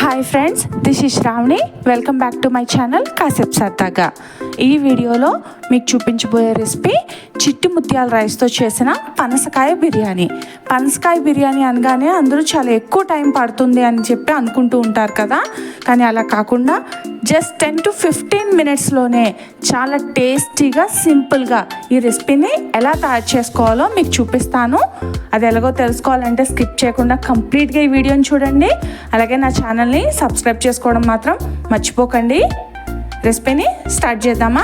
Hi friends this is Shravani welcome back to my channel కాసేపు సరదాగా ఈ వీడియోలో మీకు చూపించబోయే రెసిపీ చిట్టి ముత్యాల రైస్తో చేసిన పనసకాయ బిర్యానీ. పనసకాయ బిర్యానీ అనగానే అందరూ చాలా ఎక్కువ టైం పడుతుంది అని చెప్పి అనుకుంటూ ఉంటారు కదా. కానీ అలా కాకుండా జస్ట్ టెన్ టు ఫిఫ్టీన్ మినిట్స్లోనే చాలా టేస్టీగా సింపుల్గా ఈ రెసిపీని ఎలా తయారు చేసుకోవాలో మీకు చూపిస్తాను. అది ఎలాగో తెలుసుకోవాలంటే స్కిప్ చేయకుండా కంప్లీట్గా ఈ వీడియోని చూడండి. అలాగే నా ఛానల్ ఛానల్ని సబ్స్క్రైబ్ చేసుకోవడం మాత్రం మర్చిపోకండి. రెసిపీని స్టార్ట్ చేద్దామా?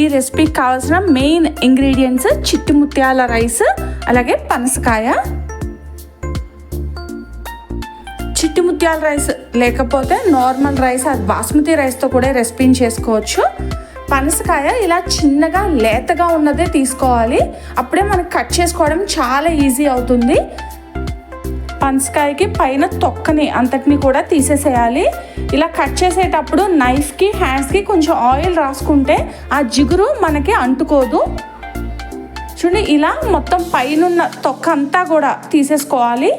ఈ రెసిపీకి కావాల్సిన మెయిన్ ఇంగ్రీడియంట్స్ చిట్టి ముత్యాల రైస్ అలాగే పనసకాయ. చిట్టి ముత్యాల రైస్ లేకపోతే నార్మల్ రైస్ అది బాస్మతి రైస్తో కూడా రెసిపీని చేసుకోవచ్చు. పనసకాయ ఇలా చిన్నగా లేతగా ఉన్నదే తీసుకోవాలి. అప్పుడే మనకు కట్ చేసుకోవడం చాలా ఈజీ అవుతుంది. పనసకాయకి పైన తొక్కని అంతటిని కూడా తీసేసేయాలి. ఇలా కట్ చేసేటప్పుడు నైఫ్కి హ్యాండ్స్కి కొంచెం ఆయిల్ రాసుకుంటే ఆ జిగురు మనకి అంటుకోదు. చూడండి ఇలా మొత్తం పైన తొక్క అంతా కూడా తీసేసుకోవాలి.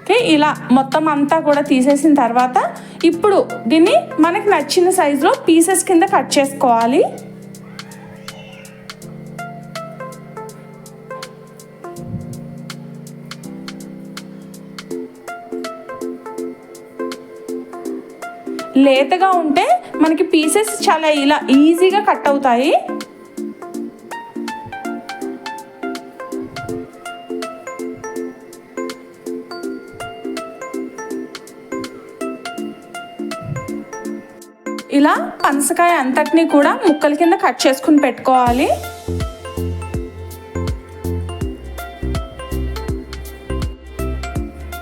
ఓకే ఇలా మొత్తం అంతా కూడా తీసేసిన తర్వాత ఇప్పుడు దీన్ని మనకి నచ్చిన సైజులో పీసెస్ కింద కట్ చేసుకోవాలి. లేతగా ఉంటే మనకి పీసెస్ చాలా ఇలా ఈజీగా కట్ అవుతాయి. ఇలా పనసకాయ అంతటిని కూడా ముక్కల కింద కట్ చేసుకుని పెట్టుకోవాలి.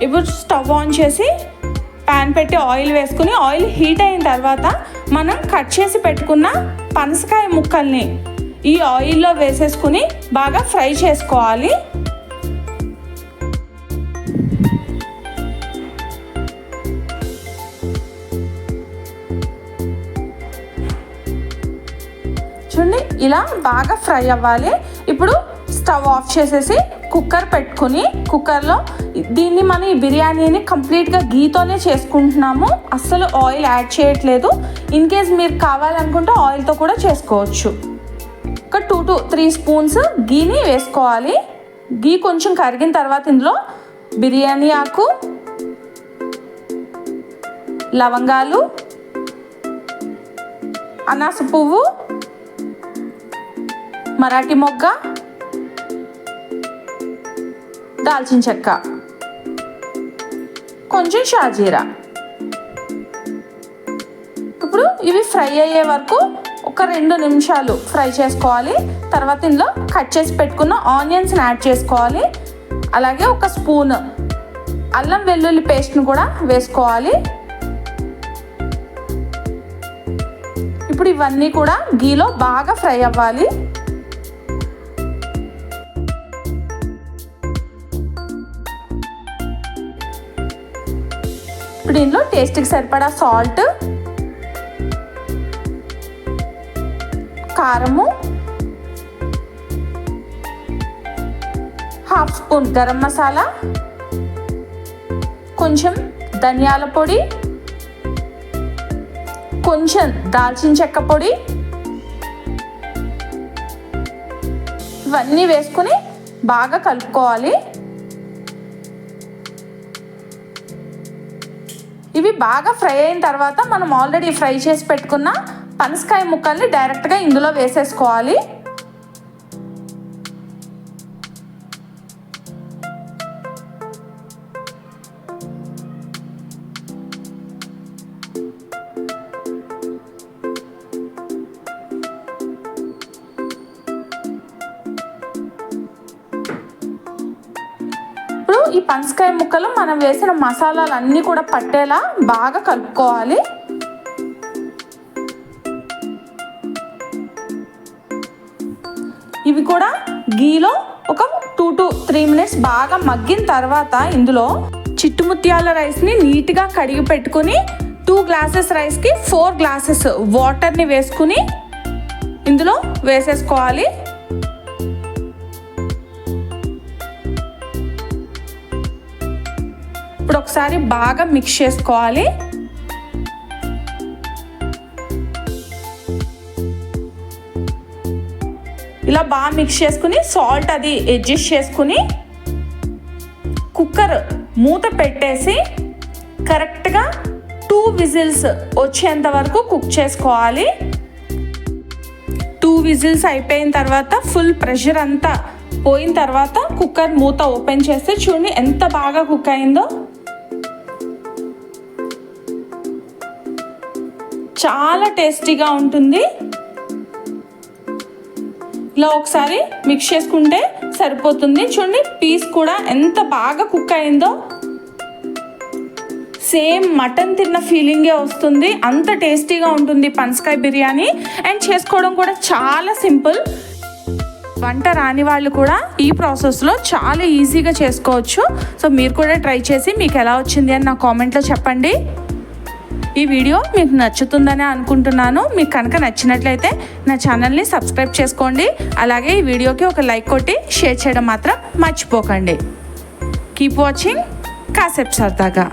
ఇప్పుడు స్టవ్ ఆన్ చేసి ప్యాన్ పెట్టి ఆయిల్ వేసుకుని ఆయిల్ హీట్ అయిన తర్వాత మనం కట్ చేసి పెట్టుకున్న పనసకాయ ముక్కల్ని ఈ ఆయిల్లో వేసేసుకుని బాగా ఫ్రై చేసుకోవాలి. చూడండి ఇలా బాగా ఫ్రై అవ్వాలి. ఇప్పుడు స్టవ్ ఆఫ్ చేసేసి కుక్కర్ పెట్టుకుని కుక్కర్లో దీన్ని మనం ఈ బిర్యానీని కంప్లీట్గా గీతోనే చేసుకుంటున్నాము. అస్సలు ఆయిల్ యాడ్ చేయట్లేదు. ఇన్ కేస్ మీరు కావాలనుకుంటే ఆయిల్తో కూడా చేసుకోవచ్చు. ఒక టూ టు త్రీ స్పూన్స్ గీని వేసుకోవాలి. గీ కొంచెం కరిగిన తర్వాత ఇందులో బిర్యానీ ఆకు లవంగాలు అనాస పువ్వు మరాఠీ మొగ్గ దాల్చిన చెక్క. కొంచెం షాజీరా ఇప్పుడు ఇవి ఫ్రై అయ్యే వరకు ఒక రెండు నిమిషాలు ఫ్రై చేసుకోవాలి. తర్వాత ఇందులో కట్ చేసి పెట్టుకున్న ఆనియన్స్ని యాడ్ చేసుకోవాలి. అలాగే ఒక స్పూన్ అల్లం వెల్లుల్లి పేస్ట్ని కూడా వేసుకోవాలి. ఇప్పుడు ఇవన్నీ కూడా గీలో బాగా ఫ్రై అవ్వాలి. ఇప్పుడు దీనిలో టేస్ట్కి సరిపడా సాల్ట్ కారము హాఫ్ స్పూన్ గరం మసాలా కొంచెం ధనియాల పొడి కొంచెం దాల్చిన చెక్క పొడి ఇవన్నీ వేసుకుని బాగా కలుపుకోవాలి. ఇవి బాగా ఫ్రై అయిన తర్వాత మనం ఆల్రెడీ ఫ్రై చేసి పెట్టుకున్న పనసకాయ ముక్కల్ని డైరెక్ట్గా ఇందులో వేసేసుకోవాలి. ఈ పనసకాయ ముక్కలు మనం వేసిన మసాలాలు అన్నీ కూడా పట్టేలా బాగా కలుపుకోవాలి. ఇవి కూడా గీలో ఒక టూ టు త్రీ మినిట్స్ బాగా మగ్గిన తర్వాత ఇందులో చిట్టుముత్యాల రైస్ని నీట్గా కడిగి పెట్టుకుని టూ గ్లాసెస్ రైస్కి ఫోర్ గ్లాసెస్ వాటర్ని వేసుకుని ఇందులో వేసేసుకోవాలి. ఒకసారి బాగా మిక్స్ చేసుకోవాలి. ఇలా బాగా మిక్స్ చేసుకుని సాల్ట్ అది అడ్జస్ట్ చేసుకుని కుక్కర్ మూత పెట్టేసి కరెక్ట్గా టూ విజిల్స్ వచ్చేంత వరకు కుక్ చేసుకోవాలి. టూ విజిల్స్ అయిపోయిన తర్వాత ఫుల్ ప్రెషర్ అంతా పోయిన తర్వాత కుక్కర్ మూత ఓపెన్ చేస్తే చూడండి ఎంత బాగా కుక్ అయిందో. చాలా టేస్టీగా ఉంటుంది. ఇలా ఒకసారి మిక్స్ చేసుకుంటే సరిపోతుంది. చూడండి పీస్ కూడా ఎంత బాగా కుక్ అయిందో. సేమ్ మటన్ తిన్న ఫీలింగే వస్తుంది. అంత టేస్టీగా ఉంటుంది పనసకాయ బిర్యానీ. అండ్ చేసుకోవడం కూడా చాలా సింపుల్. వంట రాని వాళ్ళు కూడా ఈ ప్రాసెస్లో చాలా ఈజీగా చేసుకోవచ్చు. సో మీరు కూడా ట్రై చేసి మీకు ఎలా వచ్చింది అని నా కామెంట్లో చెప్పండి. ఈ వీడియో మీకు నచ్చుతుందని అనుకుంటున్నాను. మీకు కనుక నచ్చినట్లయితే నా ఛానల్ని సబ్స్క్రైబ్ చేసుకోండి. అలాగే ఈ వీడియోకి ఒక లైక్ కొట్టి షేర్ చేయడం మాత్రం మర్చిపోకండి. కీప్ వాచింగ్ కాసేపు సరదాగా.